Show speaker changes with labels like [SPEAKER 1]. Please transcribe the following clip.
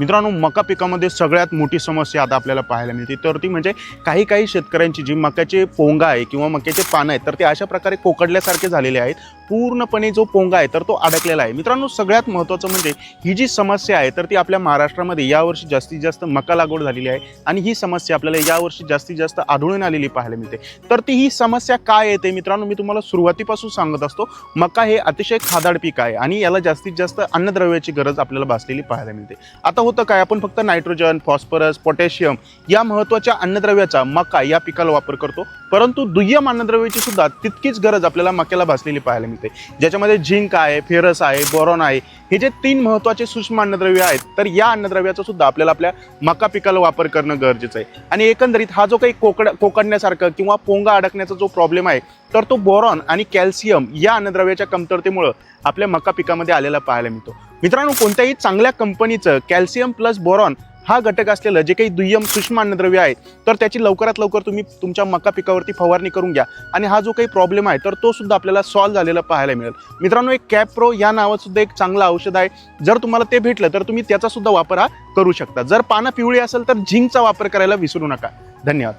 [SPEAKER 1] मित्रांनो मका पिकामध्ये सगळ्यात मोठी समस्या आता आपल्याला पाहायला मिळते. तर ती म्हणजे काही काही शेतकऱ्यांची जी मक्याचे पोंगा आहे किंवा मक्याचे पानं आहेत तर ते अशा प्रकारे कोकडल्यासारखे झालेले आहेत. पूर्णपणे जो पोंगा आहे तर तो अडकलेला आहे. मित्रांनो सगळ्यात महत्त्वाचं म्हणजे ही जी समस्या आहे तर ती आपल्या महाराष्ट्रामध्ये यावर्षी जास्तीत जास्त मका लागवड झालेली आहे आणि ही समस्या आपल्याला यावर्षी जास्तीत जास्त आढळून आलेली पाहायला मिळते. तर ती ही समस्या काय येते मित्रांनो मी तुम्हाला सुरुवातीपासून सांगत असतो. मका हे अतिशय खादाड पीक आहे आणि याला जास्तीत जास्त अन्नद्रव्याची गरज आपल्याला भासलेली पाहायला मिळते. आता होतं काय? आपण फक्त नायट्रोजन फॉस्फरस पोटॅशियम या महत्त्वाच्या अन्नद्रव्याचा मका या पिकाला वापर करतो. परंतु दुय्यम अन्नद्रव्याची सुद्धा तितकीच गरज आपल्याला मक्याला भासलेली पाहायला मिळते. ज्याच्यामध्ये झिंक आहे फेरस आहे बोरॉन आहे हे जे तीन महत्त्वाचे सूक्ष्म अन्नद्रव्य आहेत तर या अन्नद्रव्याचा सुद्धा आपल्याला आपल्या मका पिकाला वापर करणं गरजेचं आहे. आणि एकंदरीत हा जो काही कोकड कोकडण्यासारखं किंवा पोंगा अडकण्याचा जो प्रॉब्लेम आहे तर तो बोरॉन आणि कॅल्शियम या अन्नद्रव्याच्या कमतरतेमुळं आपल्या मका पिकामध्ये आलेला पाहायला मिळतो. मित्रांनो कोणत्याही चांगल्या कंपनीचं कॅल्शियम प्लस बोरॉन हा घटक असलेलं जे काही दुय्यम सूक्ष्म अन्नद्रव्य आहे तर त्याची लवकरात लवकर तुम्ही तुमच्या मका पिकावरती फवारणी करून घ्या. आणि हा जो काही प्रॉब्लेम आहे तर तो सुद्धा आपल्याला सॉल्व्ह झालेला पाहायला मिळेल. मित्रांनो एक कॅप्रो या नावात सुद्धा एक चांगलं औषध आहे. जर तुम्हाला ते भेटलं तर तुम्ही त्याचा सुद्धा वापर हा करू शकता. जर पानं पिवळी असेल तर झिंकचा वापर करायला विसरू नका. धन्यवाद.